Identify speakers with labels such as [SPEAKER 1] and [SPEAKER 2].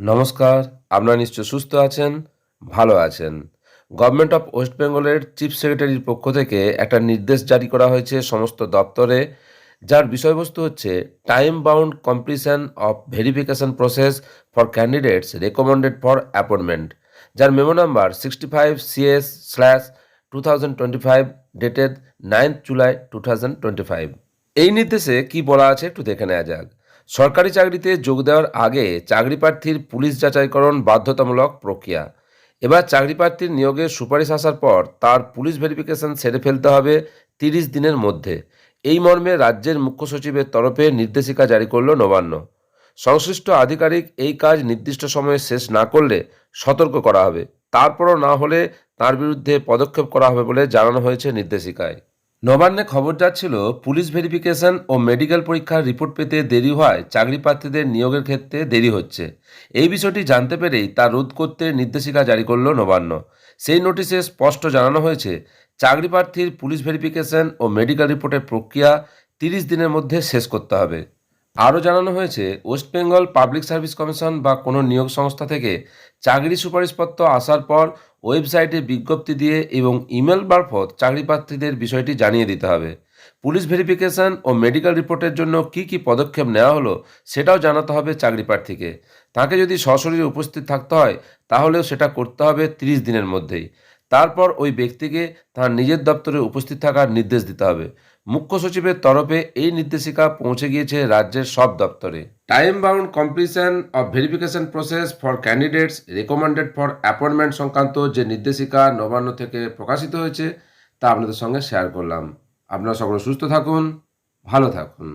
[SPEAKER 1] নমস্কার, আপনারা নিশ্চয় সুস্থ আছেন, ভালো আছেন। গভর্নমেন্ট অফ ওয়েস্ট বেঙ্গলের চিফ সেক্রেটারির পক্ষ থেকে একটা নির্দেশ জারি করা হয়েছে সমস্ত দপ্তরে, যার বিষয়বস্তু হচ্ছে time bound completion of verification process for candidates recommended for appointment যার memo number sixty five CS slash two thousand twenty five dated ninth July two thousand twenty five এই নির্দেশে কি বলা আছে একটু দেখে নেওয়া যাক। সরকারি চাকরিতে যোগ দেওয়ার আগে চাকরি প্রার্থীর পুলিশ যাচাইকরণ বাধ্যতামূলক প্রক্রিয়া। এবার চাকরি প্রার্থীর নিয়োগের সুপারিশ আসার পর তার পুলিশ ভেরিফিকেশন সেরে ফেলতে হবে তিরিশ দিনের মধ্যে। এই মর্মে রাজ্যের মুখ্য সচিবের তরফে নির্দেশিকা জারি করল নবান্ন। সংশ্লিষ্ট আধিকারিক এই কাজ নির্দিষ্ট সময়ে শেষ না করলে সতর্ক করা হবে। তারপরও না হলে তার বিরুদ্ধে পদক্ষেপ করা হবে বলে জানানো হয়েছে নির্দেশিকায়। নবান্নে খবর যাচ্ছিল, পুলিশ ভেরিফিকেশন ও মেডিকেল পরীক্ষার রিপোর্ট পেতে দেরি হওয়ায় চাকরি প্রার্থীদের নিয়োগের ক্ষেত্রে দেরি হচ্ছে। এই বিষয়টি জানতে পেরেই তা রোধ করতে নির্দেশিকা জারি করল নবান্ন। সেই নোটিশে স্পষ্ট জানানো হয়েছে চাকরি প্রার্থীর পুলিশ ভেরিফিকেশন ও মেডিকেল রিপোর্টের প্রক্রিয়া তিরিশ দিনের মধ্যে শেষ করতে হবে। আরও জানানো হয়েছে, West Bengal Public Service Commission বা কোনো নিয়োগ সংস্থা থেকে চাকরি সুপারিশপত্র আসার পর ওয়েবসাইটে বিজ্ঞপ্তি দিয়ে এবং ইমেল মারফত চাকরি প্রার্থীদের বিষয়টি জানিয়ে দিতে হবে। পুলিশ ভেরিফিকেশন ও মেডিকেল রিপোর্টের জন্য কি কি পদক্ষেপ নেওয়া হলো সেটাও জানাতে হবে চাকরি প্রার্থীকে তাকে যদি সশরীরে উপস্থিত থাকতে হয়, তাহলেও সেটা করতে হবে তিরিশ দিনের মধ্যেই। তারপর ওই ব্যক্তিকে তার নিজের দপ্তরে উপস্থিত থাকার নির্দেশ দিতে হবে। মুখ্য সচিবের তরফে এই নির্দেশিকা পৌঁছে গিয়েছে রাজ্যের সব দপ্তরে। Time bound completion of verification process for candidates recommended for appointment সংক্রান্ত যে নির্দেশিকা নবান্ন থেকে প্রকাশিত হয়েছে, তা আপনাদের সঙ্গে শেয়ার করলাম। আপনারা সকলে সুস্থ থাকুন, ভালো থাকুন।